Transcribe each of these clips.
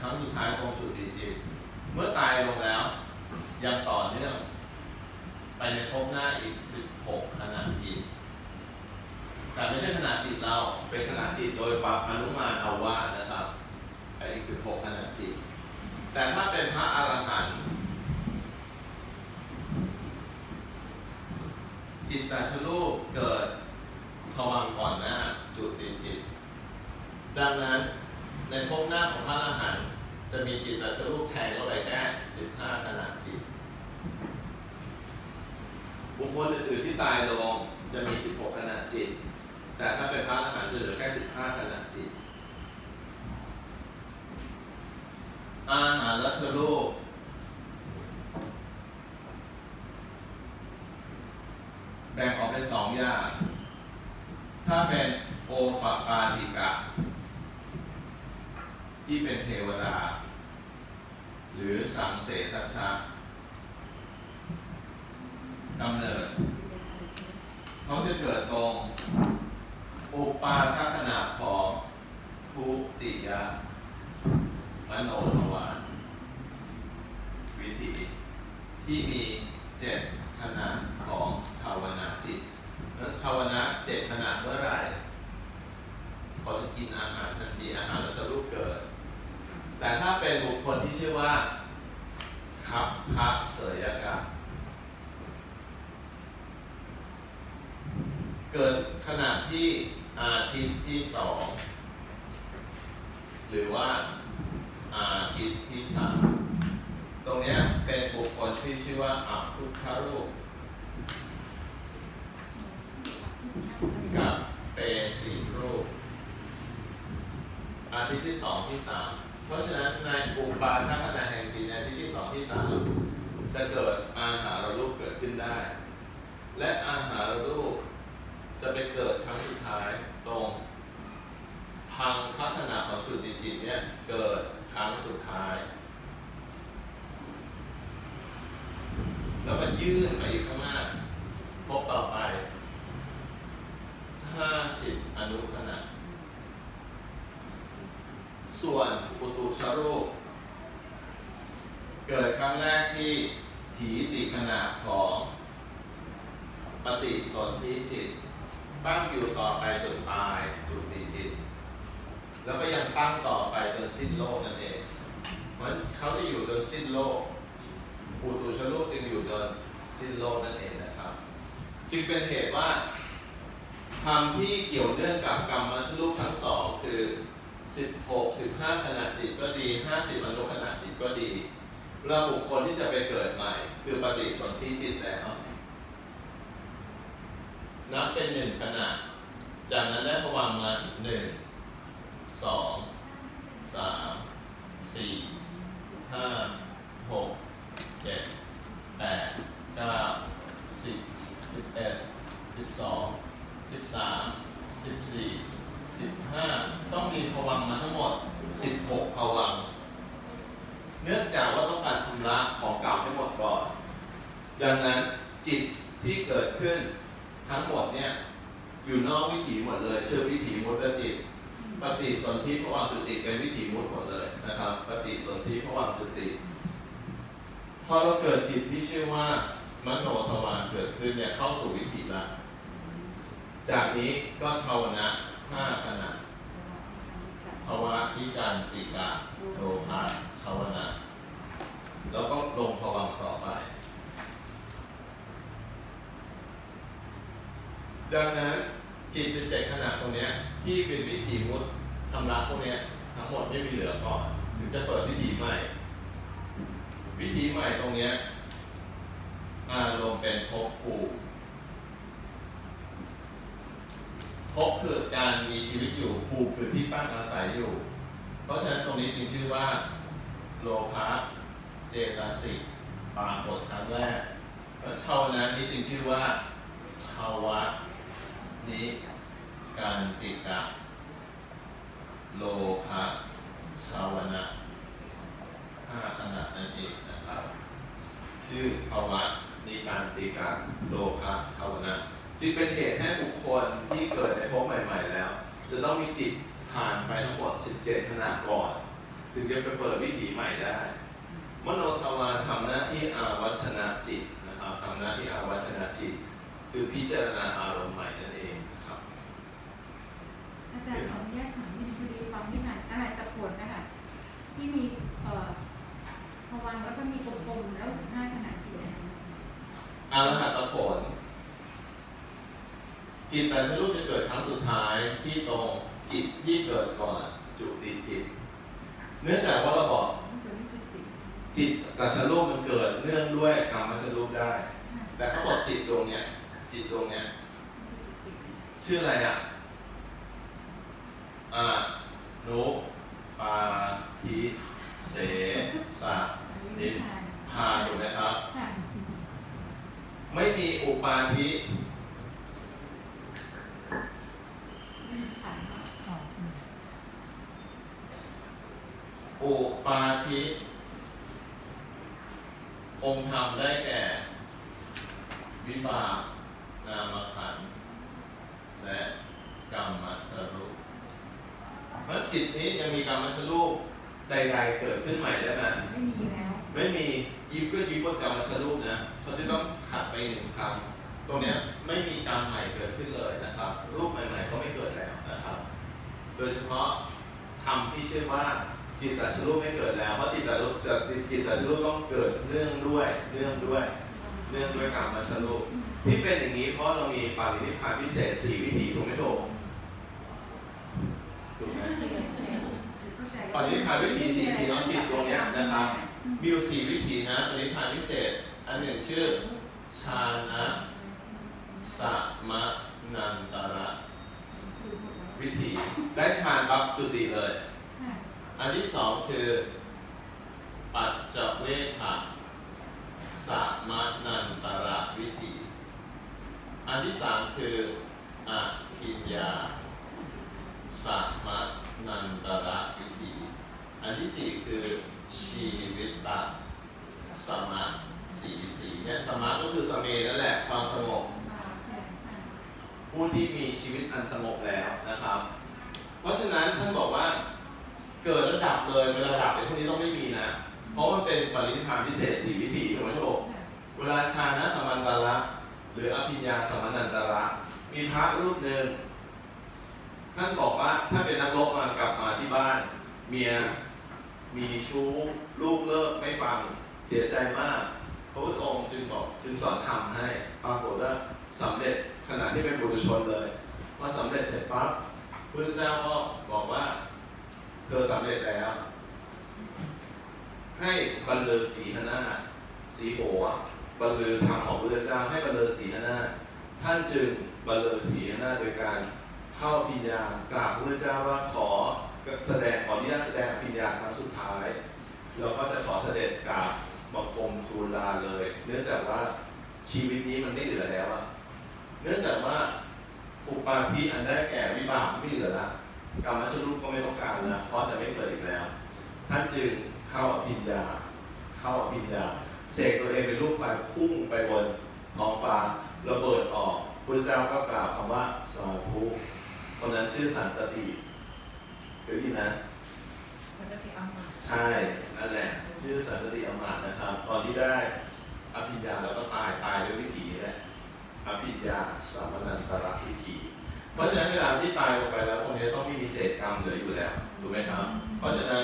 ครั้งสุดท้ายตรงจุดินจิตเมื่อตายลงแล้ว ยังต่อเนื่อง ไปในภพหน้าอีก 16ขนาดจิต แต่ไม่ใช่ขนาดจิตเรา เป็นขนาดจิตโดยปรับอนุมานเอาว่านะครับไปอีก 16ขนาดจิต แต่ถ้าเป็นพระอรหันต์จิตตาชรูปเกิดภวังก่อนหน้าจุดดินจิต ดังนั้น ในภพหน้าของพระอรหันต์จะมีจิตตชรูปแทงเข้าไปแค่15ขนาดจิต บุคคลอื่นๆที่ตายลงจะมี16ขนาดจิต แต่ถ้าเป็นพระอรหันต์จะเหลือแค่15ขนาดจิต อาหารรัชรูปแบ่งออกเป็นสองอย่าง ถ้าเป็นโอปปาติกะ ที่เป็นเทวดา หรือสังเสทัชชะกำเนิด เขาจะเกิดตรง อุปาทขนาดของทุติยมโนทวารวิถีที่มีเจ็ดขนาดของชาวนาจิต แล้วชาวนะเจ็ดขนาดเมื่อไหร่เขาจะกินอาหารทันทีอาหารแล้วสรุปเกิด แต่ถ้าเป็นบุคคลที่ชื่อว่าคับพระเสยกะเกิดขณะที่อาทิตย์ที่สองหรือว่าอาทิตย์ที่สามตรงนี้เป็นบุคคลที่ชื่อว่าอัพุทธรูปกับเปสีรูป อาทิตย์ที่สองที่สาม เพราะฉะนั้นในอุปาทัขณะแห่งจิตในทิตย์ที่สองที่สามจะเกิดอาหารรูปเกิดขึ้นได้ และอาหารรูปจะไปเกิดครั้งสุดท้ายตรงพังคัขณะของจุดดิจิตเนี่ยเกิดครั้งสุดท้าย แล้วก็ยื่นไปอีกข้างหน้าพบต่อไปห้าสิบอนุขณะ ส่วนอุตุช รูป เกิดครั้งแรกที่ถีติขนาดของปฏิสนธิจิต ตั้งอยู่ต่อไปจนตายจุติจิต แล้วก็ยังตั้งต่อไปจนสิ้นโลกนั่นเองเพราะฉะนั้นเขาจะอยู่จนสิ้นโลกอุตุชรูปจึงอยู่จนสิ้นโลกนั่นเองนะครับ จึงเป็นเหตุว่าธรรมที่เกี่ยวเนื่องกับกรรมชรูปทั้งสองคือ 16 15ขณะจิตก็ดี 50อนุขณะจิตก็ดีเราบุคคลที่จะไปเกิดใหม่ คือปฏิสนธิจิตแล้วนับเป็นหนึ่งขณะ จากนั้นได้พวังค์มาหนึ่งสองสามสี่ห้าหกเจ็ดแปดเก้าสิบสิบเอ็ดสิบสองสิบสามสิบสี่ สิบห้าต้องมีพวังค์มาทั้งหมดสิบหกพวังค์เนื่องจากว่าต้องการชำระของเก่าให้หมดก่อน ดังนั้นจิตที่เกิดขึ้นทั้งหมดเนี่ยอยู่นอกวิถีหมดเลย เชื่อวิถีมุตจิต ปฏิสนธิภวังค์จุติเป็นวิถีมุตหมดเลยนะครับ ปฏิสนธิภวังค์จุติ พอเราเกิดจิตที่ชื่อว่ามโนทวารเกิดขึ้นเนี่ยเข้าสู่วิถีละจากนี้ก็ชาวนะ ห้าขณะภาวะวิการติกาโลภะชาวนะแล้วก็ลงภวังต่อไป ดังนั้นจิต17ขณะตรงนี้ที่เป็นวิถีมุดชำระพวกนี้ทั้งหมดไม่มีเหลือก่อนถึงจะเปิดวิถีใหม่ วิถีใหม่ตรงนี้อารมณ์เป็นภพภูมิ ภพคือการมีชีวิตอยู่ภูคือที่ตั้งอาศัยอยู่ เพราะฉะนั้นตรงนี้จึงชื่อว่า โลภะเจตสิกปรากฏครั้งแรกแล้วชาวนั้นนี้จึงชื่อว่าภาวะนิการติกะโลภะชาวนะห้าขณะนั่นเองนะครับ ชื่อภาวะนิการติกะโลภะชาวนะ จึงเป็นเหตุให้บุคคลที่เกิดในภพใหม่ ๆ แล้ว จะต้องมีจิตผ่านไปทั้งหมด 17ขณะก่อน ถึงจะไปเปิดวิถีใหม่ได้ มโนทวารทำหน้าที่อาวัชนะจิตนะครับทำหน้าที่อาวัชนะจิต คือพิจารณาอารมณ์ใหม่นั่นเองนะครับอาจารย์ขออนุญาตถามที่พอดีฟังที่ผ่านอาหารตะกรวดนะคะที่มีเอ่อพวังค์แล้วก็มีกลมๆแล้วสิบห้าขนาดจิตอะไรนะอารหัตผล จิตแต่ชรูปจะเกิดครั้งสุดท้ายที่ตรงจิตที่เกิดก่อนจุติจิต เนื่องจากว่าเราบอกจิติดจิตแต่ชรูปมันเกิดเนื่องด้วยกรรมชรูปได้ แต่เขาบอกจิตดวงเนี้ยจิตดวงเนี้ยชื่ออะไรอะอ่านุปาทิเสสะนิพพานถูกไหมครับ ไม่มีอุปาทิ ผ่าน อุปาทิองค์ธรรมได้แก่ วิบากนามขันธ์และกรรมสรุปเมื่อจิตนี้ยังมีกรรมสรุปใดๆเกิดขึ้นใหม่ได้ไหมไม่มีแล้วไม่มียิบก็ยิบว่ากรรมสรุปนะเขาจะต้องขัดไปหนึ่งคำตรงเนี้ยไม่มีกรรมใหม่เกิดขึ้นเลยนะครับ รูปใหม่ๆก็ไม่เกิดแล้วนะครับ โดยเฉพาะธรรมที่ชื่อว่า จิตตชรูปไม่เกิดแล้วเพราะจิตตรูปจะจิตตชรูปต้องเกิดเนื่องด้วยเนื่องด้วยเนื่องด้วยกรรมชรูปที่เป็นอย่างนี้เพราะเรามีปารินิพพานพิเศษสี่วิธีถูกไหมถูกถูกไหมปฏิภาณวิถีสี่วิถีน้องจิตตรงเนี้ยนะครับมีอยู่สี่วิธีนะปริพานพิเศษ อันหนึ่งชื่อชานะสัมะนันตระ วิธีได้ฌานปั๊บจุติเลยค่ะ อันที่สองคือ ปัจจเวทะสัมะนันตระวิธีอันที่สามคืออภิญญาสัมะนันตระวิธีอันที่สี่คือชีวิตตะสมาสีสีเนี่ยสมาก็คือสเมนั่นแหละความสงบผู้ที่มีชีวิตอันสงบแล้วนะครับ เพราะฉะนั้นท่านบอกว่า เกิดแล้วดับเลยเวลาดับไอ้พวกนี้ต้องไม่มีนะ เพราะมันเป็นปรินิพพานพิเศษสี่วิธีถูกไหมทุกค่ะเวลาชานะสมันตระหรืออภิญญาสมานันตระมีพระรูปหนึ่งท่านบอกว่าถ้าเป็นนักรบมากลับมาที่บ้าน เมียมีชู้ลูกเลิกไม่ฟังเสียใจมาก พระพุทธองค์จึงบอกจึงสอนธรรมให้ปรากฏว่าสำเร็จขณะที่เป็นบุรุชนเลยพอสำเร็จเสร็จปั๊บพระเจ้าก็บอกว่า เธอสำเร็จแล้ว ให้บรรลือสีหน้าสีโหอะบรรลือธรรมของพระเจ้าให้บรรลือสีหน้าท่านจึงบรรลือสีหน้าโดยการเข้าอภิญญากราบพระเจ้าว่าขอแสดงขออนุญาตแสดงอภิญญาครั้งสุดท้ายเราก็จะขอเสด็จกราบบังคมทูลลาเลย เนื่องจากว่าชีวิตนี้มันไม่เหลือแล้วอะเนื่องจากว่าอุปาทิอันได้แก่วิบากไม่เหลือละ กรรมชรูปก็ไม่ต้องการแล้วเพราะจะไม่เกิดอีกแล้ว ท่านจึงเข้าอภิญญา เข้าอภิญญา เสกตัวเองเป็นรูปไฟพุ่งไปบนท้องฟ้าระเบิดออกพระเจ้าก็กล่าวคำว่าสาธุคนนั้นชื่อสันตติเคยได้ยินไหมมันจะเป็นอัมมาใช่นั่นแหละชื่อสันตติอมมาตนะครับ ตอนที่ได้อภิญญาแล้วก็ตายตายด้วยวิธีนี้แหละอภิญญาสามนันตระวิธี เพราะฉะนั้นเวลาที่ตายลงไปแล้วตรงนี้ต้องไม่มีเศษกรรมเหลืออยู่แล้วถูกไหมครับ เพราะฉะนั้น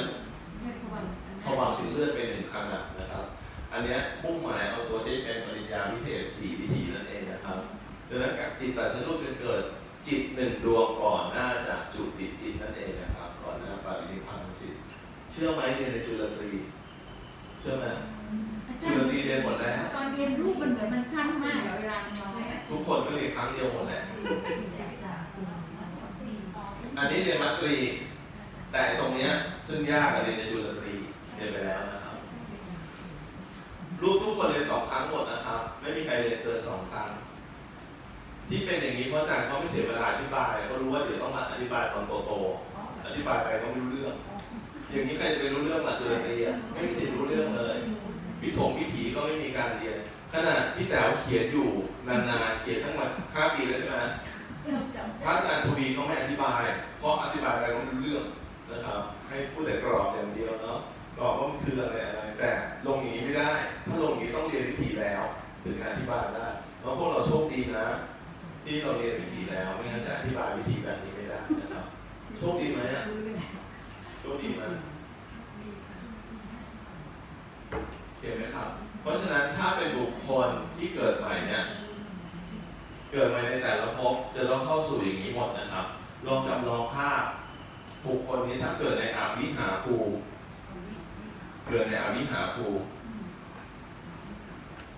เรียกพวังค์พอวางถึงเลือดไปหนึ่งขนาดนะครับ อันเนี้ยมุ่งหมายเอาตัวที่เป็นปริญญาวิเทศสี่วิธีนั่นเองนะครับดังนั้นกับจิตตชรูปจะเกิดจิตหนึ่งดวงก่อนหน้าจากจุติจิตนั่นเองนะครับ ก่อนหน้าปรินิพพานของจิต เชื่อไหมเรียนในจุลตรี เชื่อไหมอาจุจารลย์ตรีเรียนหมดแล้ว ตอนเรียนรูปมันเหมือนมันสั้นมากอะเวลามันน้อยอะทุกคนก็เรียนครั้งเดียวหมดแหละ อันนี้เรียนมัตรี แต่ตรงเนี้ยซึ่งยากอะเรียนในจุลตรีเรียนไปแล้วนะครับ รูปทุกคนเรียนสองครั้งหมดนะครับ ไม่มีใครเรียนเกินสองครั้ง ที่เป็นอย่างนี้เพราะอาจารย์เขาไม่เสียเวลาอธิบายเขารู้ว่าเดี๋ยวต้องมาอธิบายตอนโตๆอธิบายไปก็ไม่รู้เรื่อง อย่างนี้ใครจะไปรู้เรื่องหลักจุลตรีอะไม่มีสิทธิ์รู้เรื่องเลยวิถงวิถีก็ไม่มีการเรียนขนาดพี่แต๋วเขียนอยู่นานๆเขียนทั้งหมดห้าปีแล้วใช่ไหม พระอาจารย์ทวีก็ไม่อธิบาย เพราะอธิบายไปก็ไม่รู้เรื่องนะครับ ให้พูดแต่กรอบอย่างเดียวเนาะกรอบว่ามันคืออะไรอะไร แต่ลงอย่างนี้ไม่ได้ ถ้าลงอย่างนี้ต้องเรียนวิธีแล้ว ถึงจะอธิบายได้เพราะพวกเราโชคดีนะ ที่เราเรียนวิธีแล้วไม่งั้นจะอธิบายวิธีแบบนี้ไม่ได้นะครับโชคดีไหมอะโชคดีไหม เห็นไหมครับ เพราะฉะนั้นถ้าเป็นบุคคลที่เกิดใหม่เนี่ย เกิดม่ในแต่ละภพจะต้องเข้าสู่อย่างนี้หมดนะครับ ลองจำลองภาพบุคคลนี้ถ้าเกิดในอาวิหาภูเกิดในอาวิหาภู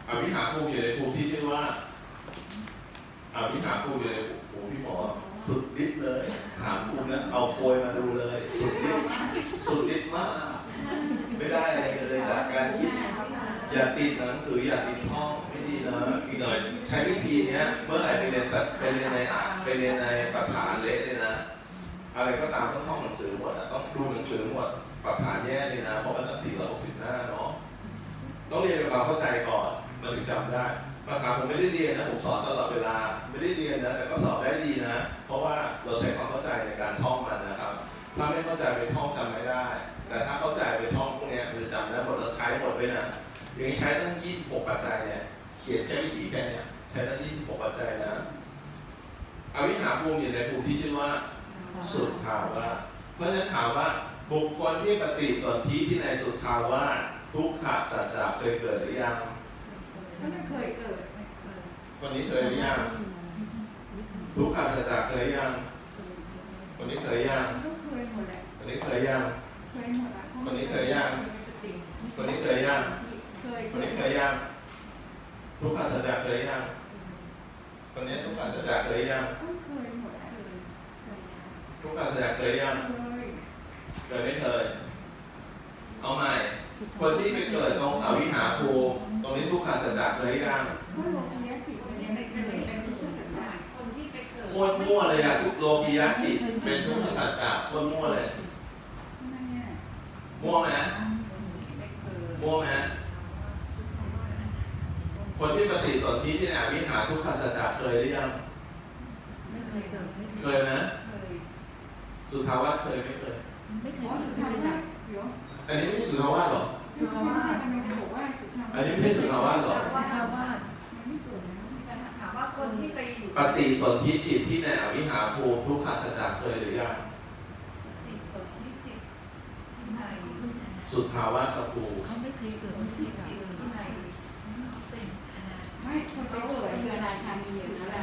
อาวิหาภูอยู่ในภูมิที่ชื่อว่าอาวิหาภูอยู่ในภูมิพี่หมอสุดฤทธิ์เลยถามภูมินะเอาโพยมาดูเลย สุดฤทธิ์สุดฤทธิ์มาก ไม่ได้อะไรเลยจากการคิด อย่าติดหนังสืออย่าติดห้องไม่ดีนะอีกหน่อยใช้วิธีเนี้ยเมื่อไหร่ไปเรียนสัตว์ไปเรียนในไปเรียนในภาษาเละเลยนะ อะไรก็ตามต้องท่องหนังสือหมดต้องดูหนังสือหมดปรับฐานแย่เลยนะเพราะมันตั้งสี่ร้อยหกสิบหน้าเนาะต้องเรียนด้วยความเข้าใจก่อนมันถึงจำได้ภาษาผมไม่ได้เรียนนะผมสอนตลอดเวลาไม่ได้เรียนนะแต่ก็สอบได้ดีนะ เพราะว่าเราใช้ความเข้าใจในการท่องมันนะครับถ้าไม่เข้าใจไปท่องจำไม่ได้ เนี่ยเขียนแค่วิธีแค่เนี้ยใช้ตั้ง26ปัจจัยนะอวิหาภูมิอยู่ในภูมิที่ชื่อว่า สุดภาวะเพราะฉะนั้นถามว่าบุคคลที่ปฏิสนธิที่ในสุดภาวะทุกขสัจจะเคยเกิดหรือยังก็ไม่เคยเกิดคนนี้เคยหรือยังทุกขสัจจะเคยยังคนนี้เคยยังก็เคยหมดแหละคนนี้เคยยังเคยหมดอะคนนี้เคยยังคนนี้เคยยังเคยคนนี้เคยยัง ทุกขสัจจะเคยยังคนนี้ทุกขสัจจะเคยยังก็เคยหมดอะเคยเคยทุกขสัจจะเคยยังเคยเคยไม่เคย เอาใหม่ คนที่ไปเกิดตรงอวิหาภูมิตรงนี้ทุกขสัจจะเคยยังก็โลกียจิตมันยังไม่เคยเป็นทุกข์สัญญาคนที่ไปเกิดโคตรมั่วเลยอะทุกโลกียะจิตเป็นทุกขสัจจะโคตรมั่วเลยทำไมอะมั่วไหมไปเกิดมั่วไหม คนที่ปฏิสนธิที่ในอวิหาทุกขสัจจะเคยหรือยัง ไม่เคยเกิดไม่เคยไหมเคยสุทาวาสเคยไม่เคย ไม่เคอ๋ยอสุดท้ายว่าเดี๋ยวอันนี้ไม่ใช่สุทาวาสหรอ สุดท้ายว่าทำไมบอกว่าสุดท้ายอันนี้ไม่ใช่สุทาวาสหรอ ว่าเราว่ามันไม่เกิดแล้วแต่ถามว่าคนที่ไปอยู่ปฏิสนธิจิตที่ในอวิหาภูมิทุกขสัจจะเคยหรือยัง ติดเกิดที่จิตที่ในสุทาวาสภูเขาไม่เคยเกิดคไม่นเคที่ยจิตเกิด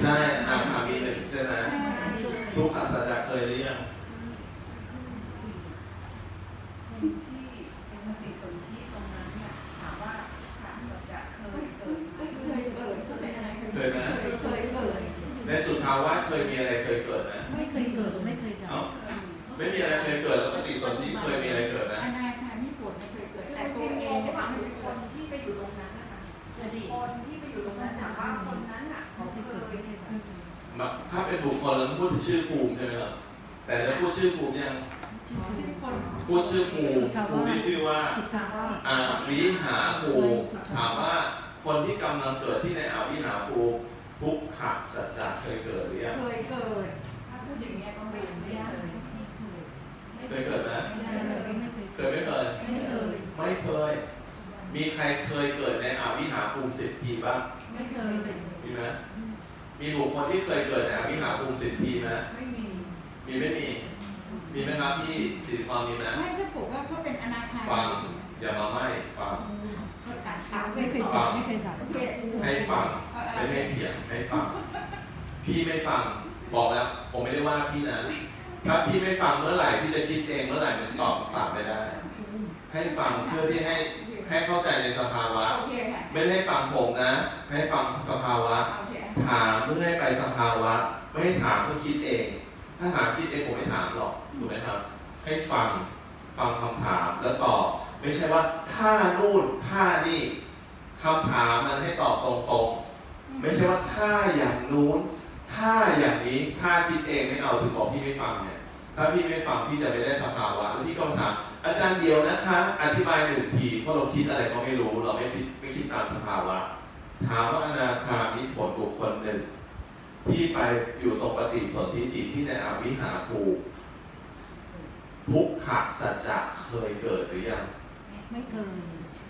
ใช่อาคามีหนึ่งใช่ไหมใช่ทุกขสัจจะเคยหรือยังคนที่เป็นปฏิสนธิตรงนั้นเนี่ยถามว่าถามว่าจะเคยเกิดไหมเคยเกิดเคยอะไรเคยไหมเคยเคยเกิดในสุทาวาสเคยมีอะไรเคยเกิดไหมไม่เคยเกิดไม่เคยเอ้าทำไม่มีอะไรเคยเกิดแล้วปฏิสนธิเคยมี ถ้าเป็นบุคคลเราต้องพูดถึงชื่อภูมิใช่ไหมครับแต่จะพูดชื่อภูมิยังที่คนพูดชื่อภูมิภูมิที่ชื่อว่าำสุดท้ายว่าอาวิหาภูมิถามว่าคนที่กำลังเกิดที่ในอาวิหาภูมิทุกขสัจจะเคยเกิดหรือยังเคยเกิดถ้าพูดอย่างเงี้ยก็ไม่ไม่ยากเคยเคยเกิดไหมไม่เคยเคยไม่เคยไม่เคยไม่เคย มีใครเคยเกิดในอาวิหาภูมิสิบทีบ้างไม่เคยมีไหม มีบุคคลที่เคยเกิดในอาวิหาภูมิสิบทีไหมไม่มี มีไม่มี มีไหมครับพี่สิริพรมีไหมไม่ถ้าบอกว่าเขาเป็นอนาคาฟังอย่ามาไม่ฟังเขาตัดขาไม่เคยฟัสั่งไม่เคยสั่เพศให้ฟังไม่ให้เถียงให้ฟัง พี่ไม่ฟังบอกแล้ว ผมไม่ได้ว่าพี่นะถ้าพี่ไม่ฟังเมื่อไหร่พี่จะคิดเองเมื่อไหร่มันตอบปากไม่ได้เให้ฟังเพื่อที่ให้ให้เข้าใจในสภาวะโอเคค่ะไม่ได้ฟังผมนะ ให้ฟังสภาวะโอเค ถามเพื่อให้ไปสภาวะ ไม่ให้ถามเพื่อคิดเอง ถ้าถามคิดเองผมไม่ถามหรอกถูกไหมครับ ให้ฟังฟังคำถามแล้วตอบ ไม่ใช่ว่าถ้านู่นถ้านี่คำถามมันให้ตอบตรงๆ ไม่ใช่ว่าถ้าอย่างนู้น ถ้าอย่างนี้ถ้าคิดเองไม่เอาถึงบอกพี่ไม่ฟังเนี่ยถ้าพี่ไม่ฟังพี่จะไม่ได้สภาวะแล้วพี่ก็ถามอาจารย์เดียวนะคะ อธิบายหนึ่งทีเพราะเราคิดอะไรก็ไม่รู้ เราไม่ไม่คิดตามสภาวะ ถามว่าอนาคามีผลบุคคลหนึ่ง ที่ไปอยู่ตรงปฏิสนธิจิตที่ในอวิหาภูมิทุกขะสัจจะเคยเกิดหรือยัง ไม่เคย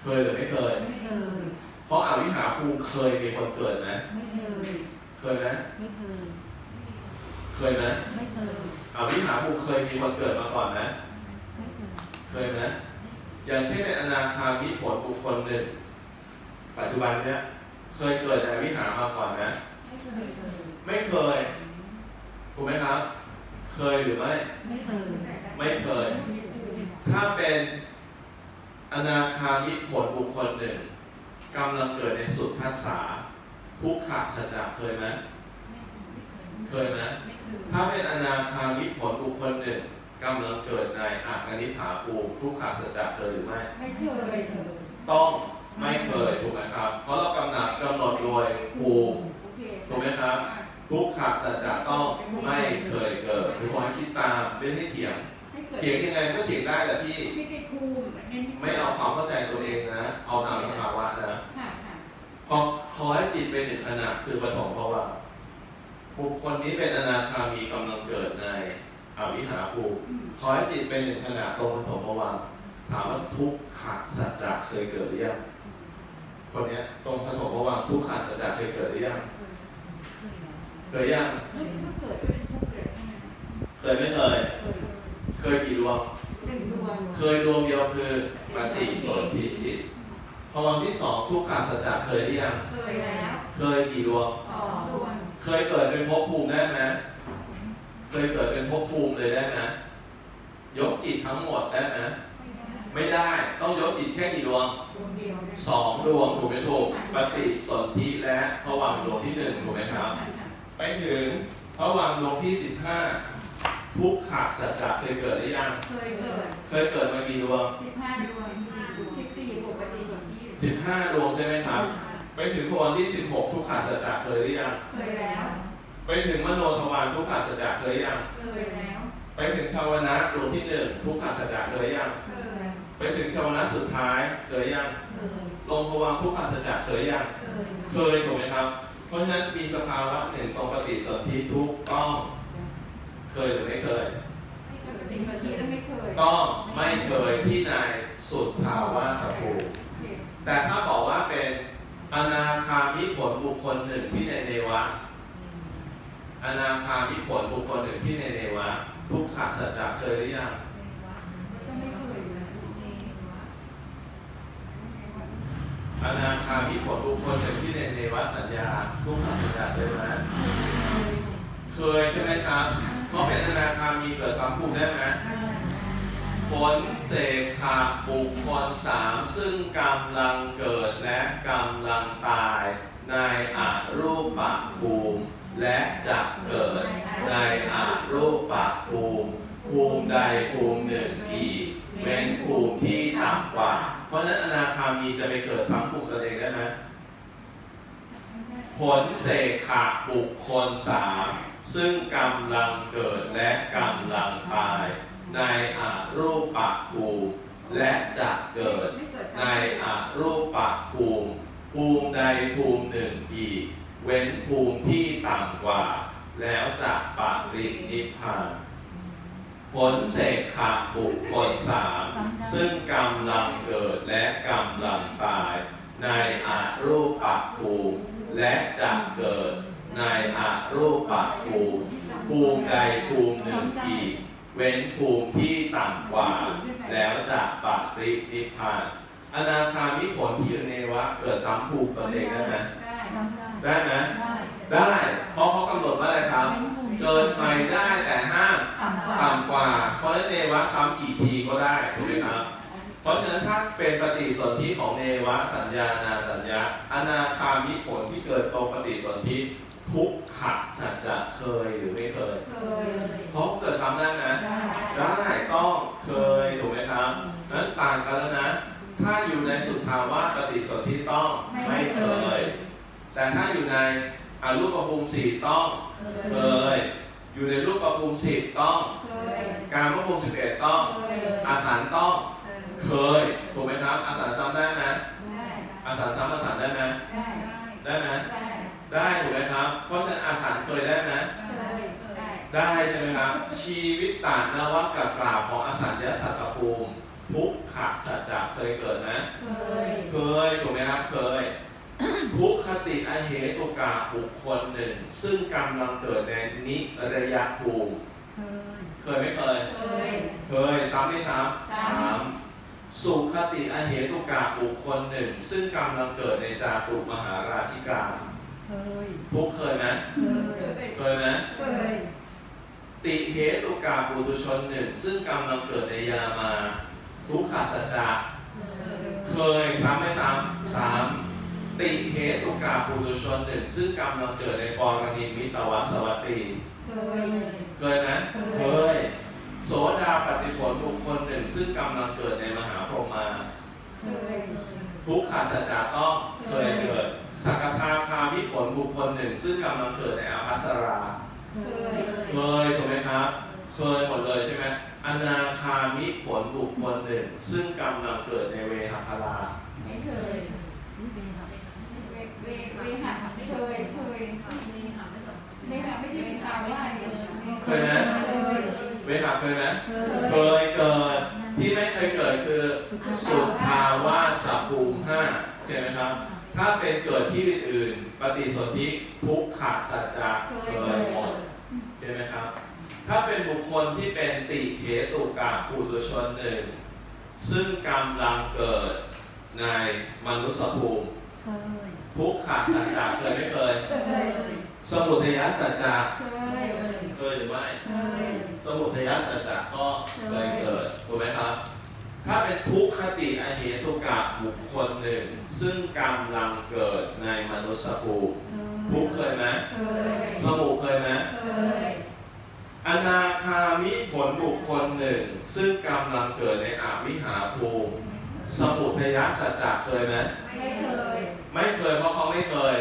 เคยหรือไม่เคย ไม่เคย เพราะอวิหาภูมิเคยมีคนเกิดไหมไม่เคย เคยไหมไม่เคย เคยไหมไม่เคยอวิหาภูมิเคยมีคนเกิดมาก่อนไหมไม่เคย เคยไหมอย่างเช่นในอนาคามิผลบุคคลหนึ่ง ปัจจุบันเนี้ย เคยเกิดในวิหารมาก่อนนะ ไม่เคยไม่เคย ถูกไหมครับ เคยหรือไม่ ไม่เคยไม่เคย ถ้าเป็นอนาคามิผลบุคคลหนึ่งกำลังเกิดในสุดทัสสาทุกขะสัจจะเคยไหมเคยไหมถ้าเป็นอนาคามิผลบุคคลหนึ่งกำลังเกิดในอากนิฐาภูมิทุกขะสัจจะเคยหรือไม่ ไม่เคยต้อง ไม่เคยถูกไหมครับ เพราะเรากำหนดกำหนดโดยภูมิโอเคถูกไหมครับ ทุกขะสัจจะต้องไม่เคยเกิดหรือบอกให้คิดตามไม่ให้เถียงไม่เกิดเถียงยังไงมันก็เถียงได้แหละพี่ไม่ได้ภูมิเน้นไม่เอาความเข้าใจตัวเองนะ เอาตามสภาวะนะค่ะค่ะพอพอให้จิตเป็นหนึ่งขณะคือปฐมภาวะบุคคลนี้เป็นอนาคามีกำลังเกิดในอวิหาภูมิอืมพอให้จิตเป็นหนึ่งขณะตรงปฐมภาวะถามว่าทุกขะสัจจะเคยเกิดหรือยัง คนเนี้ยตรงปฐมภาวะทุกขะสัจจะเคยเกิดหรือยังเคยแล้วเคยยังถ้าเกิดเป็นทุกข์เกิดนะเคยไม่เคย เคยเคยกี่ดวงเป็นดวง เคยดวงเดียวคือปฏิสนธิจิตพอวันที่สองทุกขะสัจจะเคยหรือยังเคยแล้ว เคยกี่ดวงสองดวงเคยเกิดเป็นภพภูมิได้ไหมเคยเกิดเป็นภพภูมิเลยได้ไหมยกจิตทั้งหมดได้ไหม ไม่ได้ต้องยกจิตแค่กี่ดวงดวงเดียวนะสองดวงถูกไหมถูกปฏิสนธิและพระวังดวงที่หนึ่งถูกไหมครับ ไปถึงพระวังดวงที่สิบห้าทุกขะสัจจะเคยเกิดหรือยัง เคยเกิดเคยเกิดมากี่ดวงสิบห้าดวงสิบสี่ปกติส่วนที่สิบห้าดวงใช่ไหมครับ ไปถึงพระวังที่สิบหกทุกขะสัจจะเคยหรือยัง เคยแล้ว ไปถึงมโนทวารทุกขะสัจจะเคยหรือยัง เคยแล้ว ไปถึงชาวนะดวงที่หนึ่งทุกขะสัจจะเคยหรือยัง เคย ไปถึงชาวนะสุดท้ายเคยยังเคยลงพวังทุกขะสัจจะเคยยังเคยเคยถูกไหมครับ เพราะฉะนั้นมีสภาวะหนึ่งตรงปฏิสนธิทุกต้อง เคยหรือไม่เคยปกติส่วนที่ก็ไม่เคยต้องไม่เคยที่ในสุดภาวะสัพภูแต่ถ้าบอกว่าเป็นอนาคามิผลบุคคลหนึ่งที่ในเนวะอนาคามิผลบุคคลหนึ่งที่ในเนวะ ทุกขะสัจจะเคยหรือยัง ก็ไม่เคยอยู่แล้ว อนาคา มิผลบุคคลหนึ่งที่ในเนวสัญญาทุกขะสัจจะเคยไหมเคยใช่ไหมครับเพราะเป็นอนาคามีเกิดสัมภูมิได้ไหมผลเสกขะบุคคลสามซึ่งกำลังเกิดและกำลังตายในอารูปปภูมิ และจะเกิดในอารูปปภูมิ ภูมิใดภูมิหนึ่งอีกเป็นภูมิที่ต่ำกว่า เพราะฉะนั้นอนาคามีจะไปเกิดซ้ำภูมิตัวเองได้ไหมผลเสกขะบุคคลสามซึ่งกำลังเกิดและกำลังตาย ในอารูปปภูมิและจะเกิดในอารูปปภูมิภูมิใดภูมิหนึ่งอีก เว้นภูมิที่ต่ำกว่า แล้วจะปรินิพพาน ผลเสกขะบุคคลสามซึ่งกำลังเกิดและกำลังตาย ในอารูปปภูมิและจะเกิดในอารูปปภูมิภูมิใดภูมิหนึ่งอีก เว้นภูมิที่ต่ำกว่า แล้วจะปรินิพพานอนาคามิผลที่อยู่ในวะเกิดซ้ำภูมิตนเองได้ไหมได้ทำได้ได้ไหมได้ได้ เพราะเขากำหนดว่าอะไรครับ เกิดใหม่ได้แต่ห้ามต่ำกว่า ต่ำกว่า เพราะฉะนั้นเนวะซ้ำกี่ทีก็ได้ถูกไหมครับ เพราะฉะนั้นถ้าเป็นปฏิสนธิของเนวสัญญานาสัญญาอนาคามิผลที่เกิดตรงปฏิสนธิทุกขะสัจจะเคยหรือไม่เคย เคยเพราะเกิดซ้ำได้ไหมได้ได้ต้องเคยถูกไหมครับนั้นต่างกันแล้วนะ ถ้าอยู่ในสุทธาวาสปฏิสนธิต้องไม่เคย แต่ถ้าอยู่ใน อรูปภูมิสี่ต้องเคย อยู่ในรูปภูมิสิบต้องเคยการภภูมิสิบเอ็ดต้องเคยอาสารต้องเออเคย ถูกไหมครับ อาสารซ้ำได้ไหมได้อาสารซ้ำอาสารได้ไหมได้ได้ไหมได้ได้ถูกไหมครับ เพราะฉะนั้นอาสารเคยได้ไหมเคยได้ได้ใช่ไหมครับ ชีวิตตานวกับกล่าวของอสัญญาสัตตภูมิทุกขสัจจะเคยเกิดนะ เคย เคย ถูกไหมครับ เคย ทุกขติอเหตุกาบุคคลหนึ่ง ซึ่งกำลังเกิดในนิระยะภูมิเคยไม่เคย เคย เคยซ้ำไม่ซ้ำซ้ำำสุขติอเหตุกาบุคคลหนึ่ง ซึ่งกำลังเกิดในจาตุมหาราชิกาทุกเคยไหมเคยไหมเคยติเหตุกาปุถุชนหนึ่ง ซึ่งกำลังเกิดในยามาทุกขสัจจะเคยซ้ำไม่ซ้ำซ้ำติเหตุกา ปุถุชนหนึ่งซึ่งกำลังเกิดในปรณิมิตวสวัตตีเคยเคยไหมเคยโสดาปฏิผลบุคคลหนึ่งซึ่งกำลังเกิดในมหาพรหมาเคยทุกขาสัจจะต้องเคยเกิดสักทาคามิผลบุคคลหนึ่ง ซึ่งกำลังเกิดในอภัสราเคยเคยถูกไหมครับ เคยหมดเลยใช่ไหมอนาคามิผลบุคคลหนึ่ง ซึ่งกำลังเกิดในเวหพลาไม่เคย เวเวหาไม่เคยเคยเวหาไม่ใช่ข่าว่าเคยไหมเวหาเคยไหมเคยเกิดที่ไม่เคยเกิดคือสุภาวาสภูมิห้าใช่ไหมครับ ถ้าเป็นเกิดที่อื่นๆ ปฏิสนธิทุกขสัจจะเคยหมดใช่ไหมครับ ถ้าเป็นบุคคลที่เป็นติเหตุกาปุถุชนหนึ่งซึ่งกำลังเกิดในมนุษยภูมิ ทุกขาสัจจะเคยไม่เคยเคยสมุทัยสัจจะเคยเคยหรือไม่เคยสมุทัยสัจจะก็เคยเกิดถูกไหมครับ ถ้าเป็นทุกขติอเหตุกะบุคคลหนึ่ง ซึ่งกำลังเกิดในมนุษยภูมิทุกข์เคยไหมเคยสมุเคยไหมเคยอนาคามิผลบุคคลหนึ่ง ซึ่งกำลังเกิดในอาวิหาภูมิ สมุทัยสัจจะเคยไหมไม่เคย ไม่เคยเพราะเขาไม่เคย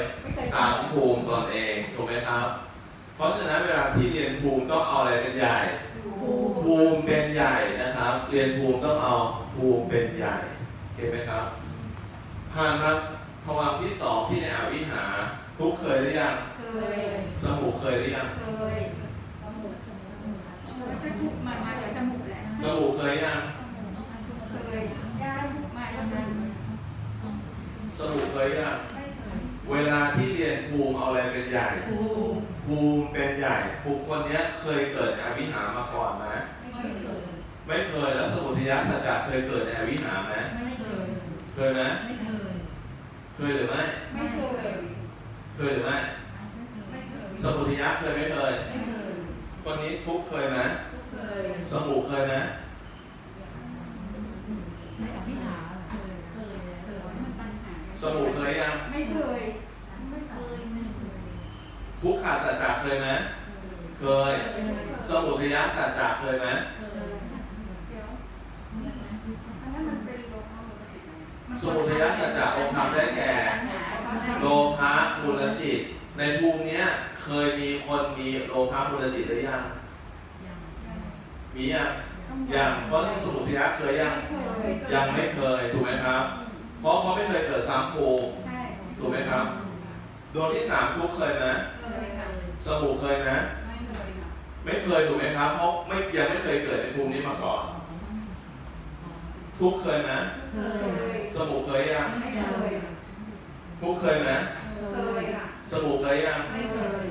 สามภูมิตนเองถูกไหมครับ เพราะฉะนั้นเวลาที่เรียนภูมิต้องเอาอะไรเป็นใหญ่ ภูภูมิเป็นใหญ่นะครับ เรียนภูมิต้องเอาภูมิเป็นใหญ่เห็นไหมครับผ่านมาภวังค์ที่สองที่ในอวิหา ทุกข์เคยหรือยัง เคย สมุเคยหรือยัง เคยแล้วก็ทุกมามาจากสมุแหละ สมุเคยยัง เคยย่าทุกมาจากนั้น สมุเคยยัง ไม่เคย เวลาที่เรียนภูมิเอาอะไรเป็นใหญ่ ภูมิเป็นใหญ่ บุคคลเนี้ยเคยเกิดในอวิหามาก่อนไหมไม่เคยไม่เคยแล้วสมุทัยสัจจะเคยเกิดในอวิหาไหมเคยไหมเคยหรือไม่ ไม่เคย เคยหรือไม่ ไม่เคย สมุทัยเคยไม่เคย ไม่เคย คนนี้ทุกข์เคยไหม เคย สมุเคยไหม มันปัญหา สมุเคยยัง ไม่เคย ทุกขสัจจะเคยไหมเคย สมุทัยสัจจะเคยไหม เดี๋ยวอันนั้นมันเป็นโลภะมูลจิตนะ สมุทัยสัจจะองค์ธรรมได้แก่ โลภะมูลจิต ในภูมิเนี้ ยเคยมีคนมีโลภะมูลจิตหรือยังมียัง ยังเพราะสมุทัยเคยยังเคยยังไม่เคยถูกไหมครับ เพราะเขาไม่เคยเกิดซ้ำภูมิใช่ถูกไหมครับ ดวงที่สามทุกข์เคยไหมเคยค่ะสมุเคยไหมไม่เคยค่ะไม่เคยถูกไหมครับ เพราะไม่ยังไม่เคยเกิดในภูมินี้มาก่อน ทุกข์เคยไหมเคยสมุเคยยัง ไม่เคยทุกข์เคยไหมเคยค่ะสมุเคยยัง ไม่เคย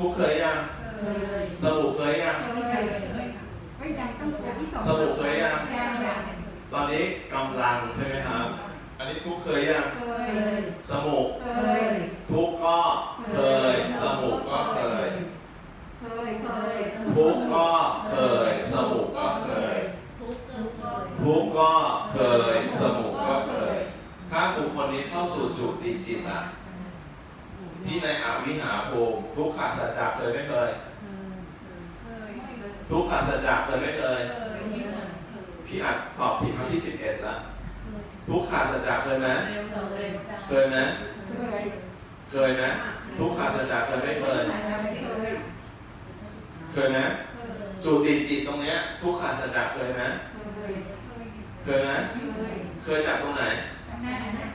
ทุกข์เคยยังเคยสมุเคยยังเคเคยยเคยค่ะไม่ยังต้องตัวที่สองสมุเคยยังยังยังตอนนี้กำลังใช่ไหมครับ อันนี้ทุกข์เคยยังเคยสมุเคยทุกข์ก็เคย สมุก็เคยเคยเคยทุกข์ก็เคย สมุก็เคยทุกข์ก็ทุทุกข์ก็เคย สมุขก็เคย ถ้าบุคคลนี้เข้าสู่จุดติจิตอะ ที่ในอวิหาภูมิทุกขสัจจะเคยไม่เคย เคยเคยทุกขสัจจะเคยไม่เคยเคยเคย พี่อัดตอบผิดครั้งที่สิบเอ็ดละทุกขสัจจะเคยไหมเคยไหมเคยเคยไหมทุกขสัจจะเคยไม่เคยไม่เคยเคยไหมเคยจุติจิตตรงเนี้ย ทุกขสัจจะเคยไหมเคยเคยไหมเคยเคยจากตรงไหนข้างหน้านะ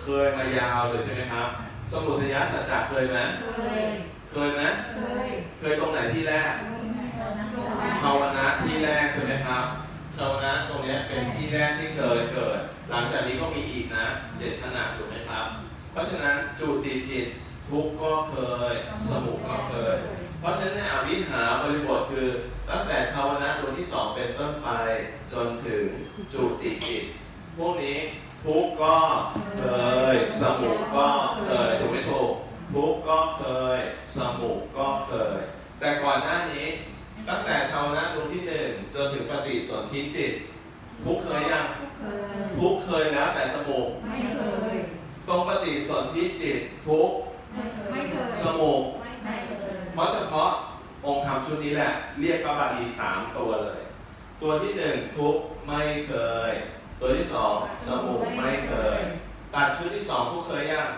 เคยมายาวเลยใช่ไหมครับ สมุทัยสัจจะเคยไหมเคย เคยไหมเคย เคยตรงไหนที่แรกชาวนะที่แรกใช่ไหมครับชาวนะตรงเนี้ยเป็นที่แรกที่เคยเกิด หลังจากนี้ก็มีอีกนะเจ็ดขนาดถูกไหมครับ เพราะฉะนั้นจุติจิตทุกข์ก็เคย สมุขก็เคย เพราะฉะนั้นในอวิหาบริบทคือ ตั้งแต่ชาวนะดวงที่สองเป็นต้นไปจนถึงจุติจิตพวกนี้ ทุกข์ก็เคย สมุขก็เคย ถูกไหมถูก ทุกข์ก็เคย สมุขก็เคย แต่ก่อนหน้านี้ ตั้งแต่ชาวนะดวงที่หนึ่งจนถึงปฏิสนธิจิต ทุกข์เคยยังเคยทุกข์เคยแล้วแต่สมุขไม่เคย ตรงปฏิสนธิจิต ทุกข์ไม่เคย สมุขไม่เคยเพราะเฉพาะองค์ธรรมชุดนี้แหละ เรียกพระบาลีสามตัวเลย ตัวที่หนึ่งทุกข์ไม่เคย ตัวที่สองสมุขไม่เคย ตัดชุดที่สองทุกข์เคยยัง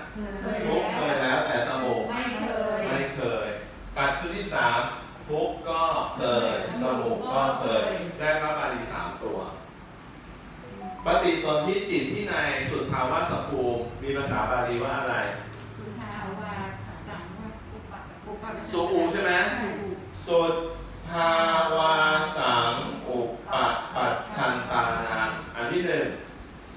ทุกข์เคยแล้วแต่สมุขไม่เคยไม่เคย ตัดชุดที่สามทุกข์ก็เคยสมุขก็เคย ได้พระบาลีสามตัว ปฏิสนธิจิตที่ในสุทธาวาสภูมิมีภาษาบาลีว่าอะไร สุทาวาสังว่าอุปอุปสุอูใช่ไหมสุทธาวาสังอุปปัชชันตานังอันที่หนึ่ง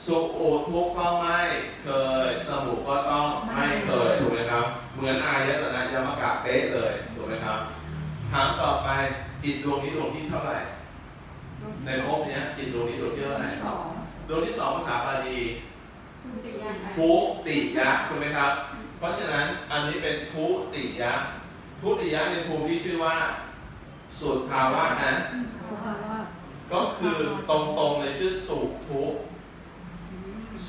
สุอูทุกข์ก็ไม่เคย สมุขก็ต้องไม่เคยถูกไหมครับ เหมือนอายตนะยมกะเป๊ะเลยถูกไหมครับ ถามต่อไปจิตดวงนี้ดวงที่เท่าไหร่ ในภพเนี้ยจิตดวงนี้ดวงที่เท่าไหร่ สอง ดวงที่สองภาษาบาลีคุณติยาทุติยะถูกไหมครับ เพราะฉะนั้นอันนี้เป็นทุติยะ ทุติยะในภูมิที่ชื่อว่า สุทธาวาสนะก็คือตรงๆเลยชื่อสุทุกข์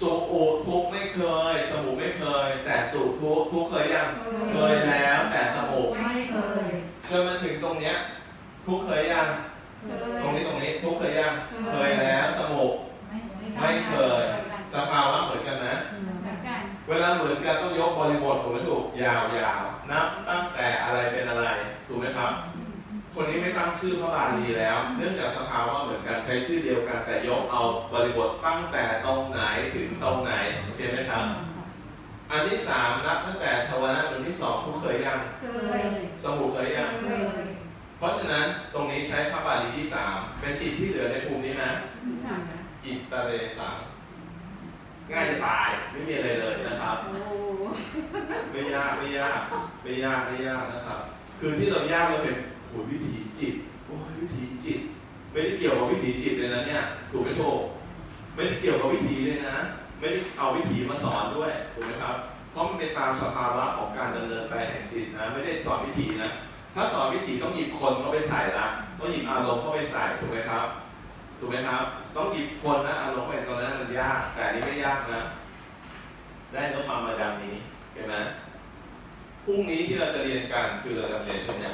สุอุทุกข์ไม่เคย สมุไม่เคย แต่สุทุกข์ทุกข์เคยยังเคยแล้วแต่สมุไม่เคยจนมาถึงตรงเนี้ยทุกข์เคยยังตรงนี้ตรงนี้ทุกข์เคยยังเคยแล้วสมุ ไม่เคยสภาวะเหมือนกันนะ เหมือนกันเวลาเหมือนกันต้องยกบริบทถูกไหมถูกยาวๆ นับตั้งแต่อะไรเป็นอะไร ถูกไหมครับ คนนี้ไม่ตั้งชื่อพระบาลีแล้ว เนื่องจากสภาวะเหมือนกันใช้ชื่อเดียวกัน แต่ยกเอาบริบทตั้งแต่ตรงไหนถึงตรงไหนโอเคไหมครับ อันที่สามนับตั้งแต่ชาวนะอันที่สองทุกเคยยัง เคยสมุเคยยัง เคยเพราะฉะนั้นตรงนี้ใช้พระบาลีที่สามเป็นจิตที่เหลือในภูมินี้นะ ค่ะ อิตเรสังง่ายจะตายไม่มีอะไรเลยนะครับ โอ้ไม่ยากไม่ยากไม่ยากไม่ยากนะครับ คือที่เรายากเราเป็นโอ้ยวิถีจิตโอ้ยวิถีจิต ไม่ได้เกี่ยวกับวิถีจิตเลยนะเนี่ยถูกไหมถูกไม่ได้เกี่ยวกับวิถีเลยนะ ไม่ได้เอาวิถีมาสอนด้วยถูกไหมครับเพราะมันเป็นตามสภาวะของการดำเนินไปแห่งจิตนะไม่ได้สอนวิถีนะถ้าสอนวิถีต้องหยิบคนเข้าไปใส่ละต้องหยิบอารมณ์เข้าไปใส่ถูกไหมครับ ถูกไหมครับ ต้องหยิบคนนะอารมณ์ไปตอนนั้นมันยาก แต่อันนี้ไม่ยากนะ ได้เนื้อความมาดังนี้เห็นไหมพรุ่งนี้ที่เราจะเรียนกันคือเราจะเรียนช่วงเนี้ย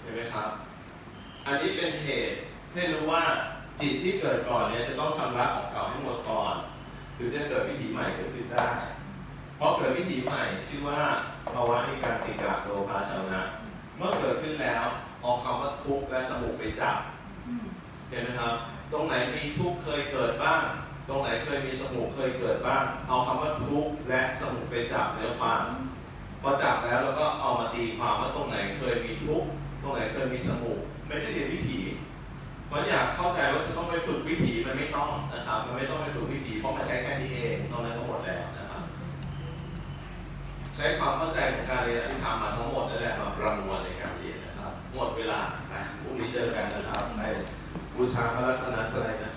เห็นไหมครับ อันนี้เป็นเหตุให้รู้ว่าจิตที่เกิดก่อนเนี่ยจะต้องชำระของเก่าให้หมดก่อนถึงจะเกิดวิถีใหม่เกิดขึ้นได้ เพราะเกิดวิถีใหม่ชื่อว่าภาวะนิการติกะโลภาชาวนะ เมื่อเกิดขึ้นแล้วเอาคำว่าทุกข์และสมุขไปจับ เห็นไหมครับ ตรงไหนมีทุกข์เคยเกิดบ้าง ตรงไหนเคยมีสมุขเคยเกิดบ้าง เอาคำว่าทุกข์และสมุขไปจับเนื้อความพอจับแล้วเราก็เอามาตีความว่าตรงไหนเคยมีทุกข์ตรงไหนเคยมีสมุขไม่ได้เรียนวิถีมันอยากเข้าใจว่าจะต้องไปฝึกวิถีมันไม่ต้องนะครับ มันไม่ต้องไปฝึกวิถีเพราะมันใช้แค่นี้เองนอกนั้นก็หมดแล้วนะครับ ใช้ความเข้าใจของการเรียนอภิธรรมมาทั้งหมดนั่นแหละมาประมวลในการเรียนนะครับ หมดเวลานะพรุ่งนี้เจอกันนะครับใน บูชาพระรัตนตรัยนะ